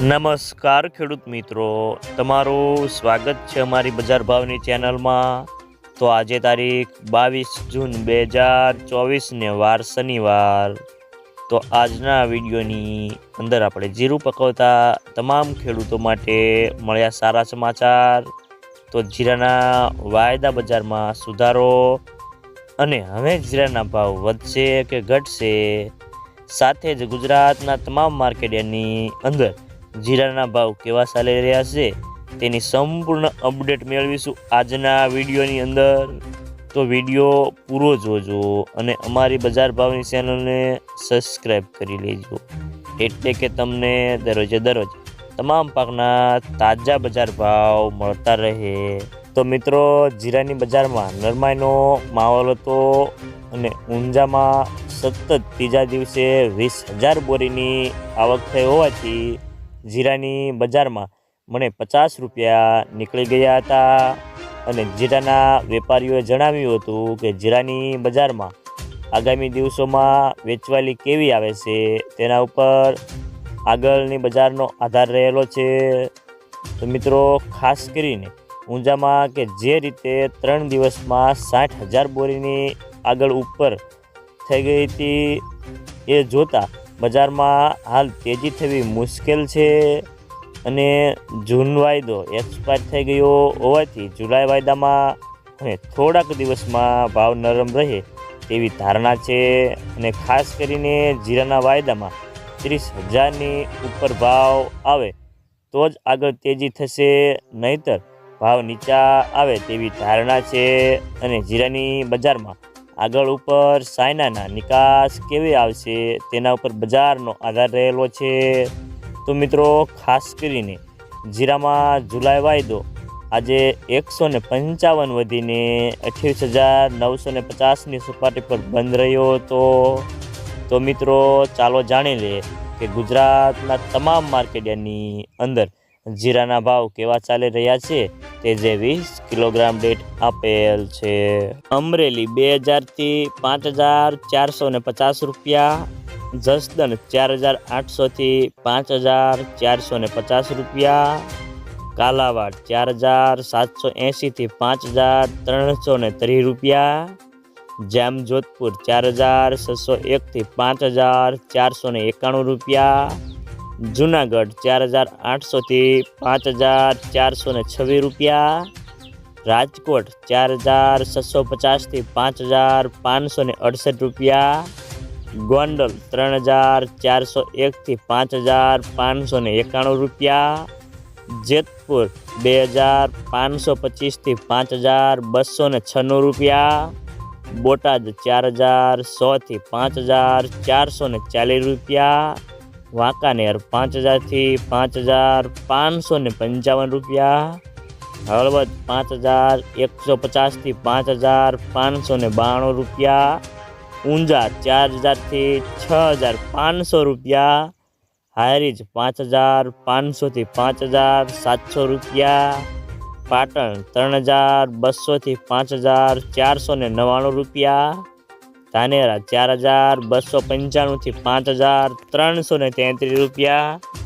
નમસ્કાર ખેડૂત મિત્રો, તમારું સ્વાગત છે અમારી બજાર ભાવની ચેનલમાં. તો આજે તારીખ બાવીસ જૂન બે હજાર ચોવીસને વાર શનિવાર. તો આજના વિડીયોની અંદર આપણે જીરું પકવતા તમામ ખેડૂતો માટે મળ્યા સારા સમાચાર. તો જીરાના વાયદા બજારમાં સુધારો અને હવે જીરાના ભાવ વધશે કે ઘટશે સાથે જ ગુજરાતના તમામ માર્કેટની અંદર જીરાના ભાવ કેવા ચાલી રહ્યા છે તેની સંપૂર્ણ અપડેટ મેળવીશું આજના વિડીયોની અંદર. તો વીડિયો પૂરો જોજો અને અમારી બજાર ભાવની ચેનલને સબસ્ક્રાઈબ કરી લેજો. એટલે કે તમને દરરોજે દરરોજ તમામ પાકના તાજા બજાર ભાવ મળતા રહે. તો મિત્રો, જીરાની બજારમાં નરમાઈનો માહોલ હતો અને ઊંઝામાં સતત ત્રીજા દિવસે વીસ હજાર બોરીની આવક થઈ હોવાથી જીરાની બજારમાં મને પચાસ રૂપિયા નીકળી ગયા હતા. અને જીરાના વેપારીઓએ જણાવ્યું હતું કે જીરાની બજારમાં આગામી દિવસોમાં વેચવાલી કેવી આવે છે, તેના ઉપર આગળની બજારનો આધાર રહેલો છે. તો મિત્રો, ખાસ કરીને ઊંઝામાં કે જે રીતે ત્રણ દિવસમાં સાઠ હજાર બોરીની આગળ ઉપર થઈ ગઈ હતી, એ જોતાં બજારમાં હાલ તેજી થવી મુશ્કેલ છે અને જૂન વાયદો એક્સપાયર થઈ ગયો હોવાથી જુલાઈ વાયદામાં અને થોડાક દિવસમાં ભાવ નરમ રહે તેવી ધારણા છે અને ખાસ કરીને જીરાના વાયદામાં ત્રીસ હજારની ઉપર ભાવ આવે તો જ આગળ તેજી થશે, નહીતર ભાવ નીચા આવે તેવી ધારણા છે અને જીરાની બજારમાં આગળ ઉપર ચાઇનાના નિકાસ કેવી આવશે તેના ઉપર બજારનો આધાર રહેલો છે. તો મિત્રો, ખાસ કરીને જીરામાં જુલાઈ વાયદો આજે એકસો ને પંચાવન વધીને અઠ્યાવીસ હજાર નવસો ને પચાસની સપાટી પર બંધ રહ્યો હતો. તો મિત્રો, ચાલો જાણી લઈએ કે ગુજરાતના તમામ માર્કેટની અંદર જીરાના ભાવ કેવા ચાલી રહ્યા છે. તે જે વીસ કિલોગ્રામ દીઠ આપેલ છે. અમરેલી બે હજારથી પાંચ હજાર ચારસો પચાસ રૂપિયા. જસદન ચાર હજાર આઠસોથી પાંચ હજાર ચારસો ને પચાસ રૂપિયા. કાલાવાડ ચાર હજાર સાતસો એંશીથી પાંચ હજાર ત્રણસો ને ત્રીસ રૂપિયા. જામજોધપુર ચાર હજાર છસો એકથી પાંચ હજાર ચારસો ને એકાણું રૂપિયા. જુનાગઢ ચાર હજાર આઠસોથી પાંચ હજાર ચારસો ને છવ્વીસ રૂપિયા. રાજકોટ ચાર હજાર છસો પચાસથી પાંચ હજાર પાંચસો ને અડસઠ રૂપિયા. ગોંડલ ત્રણ હજાર ચારસો એકથી પાંચ હજાર પાંચસો ને એકાણું રૂપિયા. જેતપુર બે હજાર પાંચસો પચીસથી પાંચ હજાર બસો ને છન્નું રૂપિયા. બોટાદ ચાર હજાર સોથી પાંચ હજાર ચારસો ને ચાલીસ રૂપિયા. વાંકાનેર પાંચ હજારથી પાંચ હજાર પાંચસો ને પંચાવન રૂપિયા. હળવદ પાંચ હજાર એકસો પચાસથી પાંચ હજાર પાંચસો ને બાણું રૂપિયા. ઊંઝા ચાર હજારથી છ હજાર પાંચસો રૂપિયા. હારીજ પાંચ હજાર પાંચસોથી પાંચ હજાર સાતસો રૂપિયા. પાટણ ત્રણ હજાર બસોથી પાંચ હજાર ચારસો ને નવ્વાણું રૂપિયા. ધાનેરા ચાર હજાર બસો પંચાણુંથી પાંચ હજાર ત્રણસો ને તેત્રીસ રૂપિયા.